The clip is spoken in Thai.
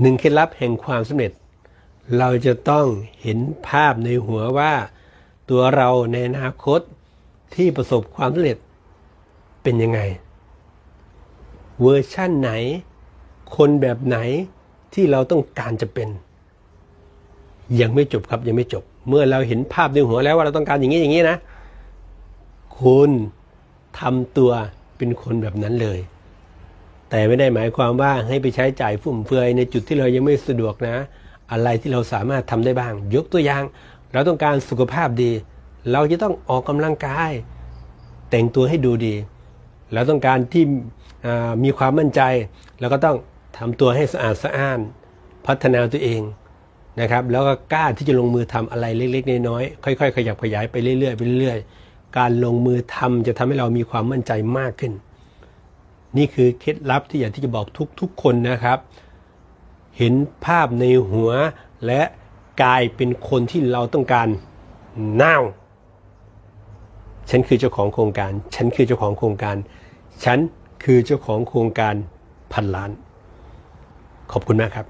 หนึ่งเคล็ดลับแห่งความสำเร็จ เราจะต้องเห็นภาพในหัวว่า ตัวเราในอนาคตที่ประสบความสำเร็จเป็นยังไง เวอร์ชั่นไหน คนแบบไหนที่เราต้องการจะเป็น ยังไม่จบครับยังไม่จบ เมื่อเราเห็นภาพในหัวแล้วว่าเราต้องการอย่างนี้อย่างนี้นะ คุณทำตัวเป็นคนแบบนั้นเลย แต่ไม่ได้หมายความว่าให้ไปใช้จ่ายฟุ่มเฟือยในจุดที่เรายังไม่สะดวกนะ อะไรที่เราสามารถทำได้บ้าง ยกตัวอย่าง เราต้องการสุขภาพดี เราจะต้องออกกำลังกาย แต่งตัวให้ดูดี เราต้องการที่มีความมั่นใจเราก็ต้องทำตัวให้สะอาดสะอ้าน พัฒนาตัวเองนะครับ แล้วก็กล้าที่จะลงมือทำอะไรเล็กๆน้อยๆค่อย ๆ ขยับขยายไปเรื่อยๆไปเรื่อยๆการลงมือทำจะทำให้เรามีความมั่นใจมากขึ้น นี่คือเคล็ดลับที่อยากที่จะบอกทุกๆคนนะครับ เห็นภาพในหัวและกลายเป็นคนที่เราต้องการ now ฉันคือเจ้าของโครงการ ฉันคือเจ้าของโครงการ ฉันคือเจ้าของโครงการพันล้าน ขอบคุณมากครับ